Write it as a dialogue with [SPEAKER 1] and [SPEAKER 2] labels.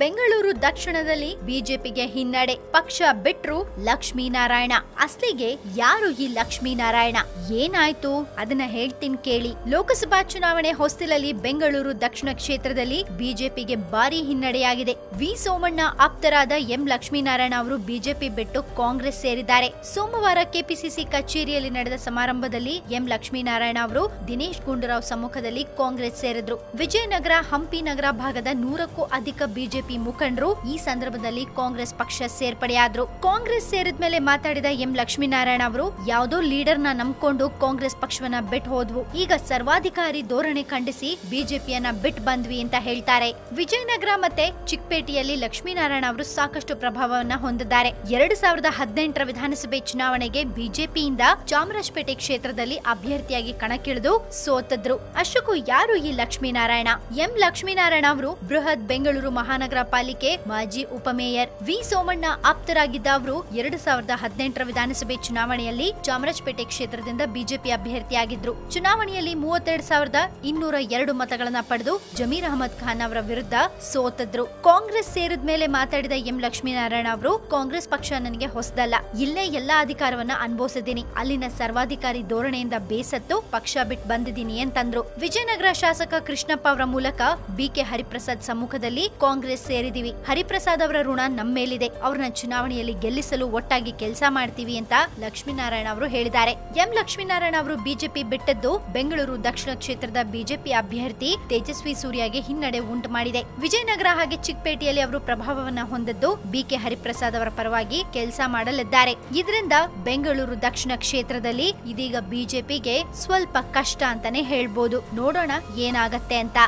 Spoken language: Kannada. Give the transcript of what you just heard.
[SPEAKER 1] ಬೆಂಗಳೂರು ದಕ್ಷಿಣದಲ್ಲಿ ಬಿಜೆಪಿಗೆ ಹಿನ್ನಡೆ. ಪಕ್ಷ ಬಿಟ್ರು ಲಕ್ಷ್ಮೀನಾರಾಯಣ. ಅಸ್ಲಿಗೆ ಯಾರು ಈ ಲಕ್ಷ್ಮೀನಾರಾಯಣ? ಏನಾಯ್ತು? ಅದನ್ನ ಹೇಳ್ತೀನಿ ಕೇಳಿ. ಲೋಕಸಭಾ ಚುನಾವಣೆ ಹೊಸ್ತಿಲಲ್ಲಿ ಬೆಂಗಳೂರು ದಕ್ಷಿಣ ಕ್ಷೇತ್ರದಲ್ಲಿ ಬಿಜೆಪಿಗೆ ಭಾರಿ ಹಿನ್ನಡೆಯಾಗಿದೆ. ವಿ ಸೋಮಣ್ಣ ಆಪ್ತರಾದ ಎಂ ಲಕ್ಷ್ಮೀನಾರಾಯಣ ಅವರು ಬಿಜೆಪಿ ಬಿಟ್ಟು ಕಾಂಗ್ರೆಸ್ ಸೇರಿದ್ದಾರೆ. ಸೋಮವಾರ ಕೆಪಿಸಿಸಿ ಕಚೇರಿಯಲ್ಲಿ ನಡೆದ ಸಮಾರಂಭದಲ್ಲಿ ಎಂ ಲಕ್ಷ್ಮೀನಾರಾಯಣ ಅವರು ದಿನೇಶ್ ಗುಂಡೂರಾವ್ ಸಮ್ಮುಖದಲ್ಲಿ ಕಾಂಗ್ರೆಸ್ ಸೇರಿದ್ರು. ವಿಜಯನಗರ, ಹಂಪಿ ನಗರ ಭಾಗದ ನೂರಕ್ಕೂ ಅಧಿಕ ಬಿಜೆಪಿ ಮುಖಂಡರು ಈ ಸಂದರ್ಭದಲ್ಲಿ ಕಾಂಗ್ರೆಸ್ ಪಕ್ಷ ಸೇರ್ಪಡೆಯಾದ್ರು. ಕಾಂಗ್ರೆಸ್ ಸೇರಿದ ಮೇಲೆ ಮಾತಾಡಿದ ಎಂ ಲಕ್ಷ್ಮೀನಾರಾಯಣ ಅವರು, ಯಾವುದೋ ಲೀಡರ್ನ ನಂಬ್ಕೊಂಡು ಕಾಂಗ್ರೆಸ್ ಪಕ್ಷವನ್ನ ಬಿಟ್ಟು ಹೋದ್ವು. ಈಗ ಸರ್ವಾಧಿಕಾರಿ ಧೋರಣೆ ಖಂಡಿಸಿ ಬಿಜೆಪಿಯನ್ನ ಬಿಟ್ ಬಂದ್ವಿ ಅಂತ ಹೇಳ್ತಾರೆ. ವಿಜಯನಗರ ಮತ್ತೆ ಚಿಕ್ಕಪೇಟೆಯಲ್ಲಿ ಲಕ್ಷ್ಮೀನಾರಾಯಣ ಅವರು ಸಾಕಷ್ಟು ಪ್ರಭಾವವನ್ನ ಹೊಂದಿದ್ದಾರೆ. ಎರಡು ಸಾವಿರದ ಹದಿನೆಂಟರ ವಿಧಾನಸಭೆ ಚುನಾವಣೆಗೆ ಬಿಜೆಪಿಯಿಂದ ಚಾಮರಾಜಪೇಟೆ ಕ್ಷೇತ್ರದಲ್ಲಿ ಅಭ್ಯರ್ಥಿಯಾಗಿ ಕಣಕ್ಕಿಳಿದು ಸೋತದ್ರು. ಅಷ್ಟಕ್ಕೂ ಯಾರು ಈ ಲಕ್ಷ್ಮೀನಾರಾಯಣ? ಎಂ ಲಕ್ಷ್ಮೀನಾರಾಯಣ ಅವರು, ಬೃಹತ್ ಬೆಂಗಳೂರು ಮಹಾನಗರ ಪಾಲಿಕೆ ಮಾಜಿ ಉಪಮೇಯರ್ ವಿ ಸೋಮಣ್ಣ ಆಪ್ತರಾಗಿದ್ದ ಅವರು ಎರಡು ಸಾವಿರದ ಹದಿನೆಂಟರ ವಿಧಾನಸಭೆ ಚುನಾವಣೆಯಲ್ಲಿ ಚಾಮರಾಜಪೇಟೆ ಕ್ಷೇತ್ರದಿಂದ ಬಿಜೆಪಿ ಅಭ್ಯರ್ಥಿಯಾಗಿದ್ರು. ಚುನಾವಣೆಯಲ್ಲಿ ಮೂವತ್ತೆರಡು ಸಾವಿರದ ಇನ್ನೂರ ಎರಡು ಮತಗಳನ್ನ ಪಡೆದು ಜಮೀರ್ ಅಹಮದ್ ಖಾನ್ ಅವರ ವಿರುದ್ಧ ಸೋತದ್ರು. ಕಾಂಗ್ರೆಸ್ ಸೇರಿದ ಮೇಲೆ ಮಾತಾಡಿದ ಎಂ ಲಕ್ಷ್ಮೀನಾರಾಯಣ ಅವರು, ಕಾಂಗ್ರೆಸ್ ಪಕ್ಷ ನನಗೆ ಹೊಸದಲ್ಲ, ಇಲ್ಲೇ ಎಲ್ಲಾ ಅಧಿಕಾರವನ್ನ ಅನುಭವಿಸಿದ್ದೀನಿ, ಅಲ್ಲಿನ ಸರ್ವಾಧಿಕಾರಿ ಧೋರಣೆಯಿಂದ ಬೇಸತ್ತು ಪಕ್ಷ ಬಿಟ್ಟು ಬಂದಿದ್ದೀನಿ ಅಂತಂದ್ರು. ವಿಜಯನಗರ ಶಾಸಕ ಕೃಷ್ಣಪ್ಪ ಅವರ ಮೂಲಕ ಬಿಕೆ ಹರಿಪ್ರಸಾದ್ ಸಮ್ಮುಖದಲ್ಲಿ ಕಾಂಗ್ರೆಸ್ ಸೇರಿದೀವಿ. ಹರಿಪ್ರಸಾದ್ ಅವರ ಋಣ ನಮ್ಮ ಮೇಲಿದೆ ಅವ್ರನ್ನ ಚುನಾವಣೆಯಲ್ಲಿ ಗೆಲ್ಲಿಸಲು ಒಟ್ಟಾಗಿ ಕೆಲಸ ಮಾಡ್ತೀವಿ ಅಂತ ಲಕ್ಷ್ಮೀನಾರಾಯಣ ಅವರು ಹೇಳಿದ್ದಾರೆ. ಎಂ ಲಕ್ಷ್ಮೀನಾರಾಯಣ ಅವರು ಬಿಜೆಪಿ ಬಿಟ್ಟದ್ದು ಬೆಂಗಳೂರು ದಕ್ಷಿಣ ಕ್ಷೇತ್ರದ ಬಿಜೆಪಿ ಅಭ್ಯರ್ಥಿ ತೇಜಸ್ವಿ ಸೂರ್ಯಗೆ ಹಿನ್ನಡೆ ಉಂಟು ಮಾಡಿದೆ. ವಿಜಯನಗರ ಹಾಗೆ ಚಿಕ್ಕಪೇಟೆಯಲ್ಲಿ ಅವರು ಪ್ರಭಾವವನ್ನ ಹೊಂದದ್ದು ಬಿಕೆ ಹರಿಪ್ರಸಾದ್ ಅವರ ಪರವಾಗಿ ಕೆಲಸ ಮಾಡಲಿದ್ದಾರೆ. ಇದರಿಂದ ಬೆಂಗಳೂರು ದಕ್ಷಿಣ ಕ್ಷೇತ್ರದಲ್ಲಿ ಇದೀಗ ಬಿಜೆಪಿಗೆ ಸ್ವಲ್ಪ ಕಷ್ಟ ಅಂತಾನೆ ಹೇಳ್ಬೋದು. ನೋಡೋಣ ಏನಾಗತ್ತೆ ಅಂತ.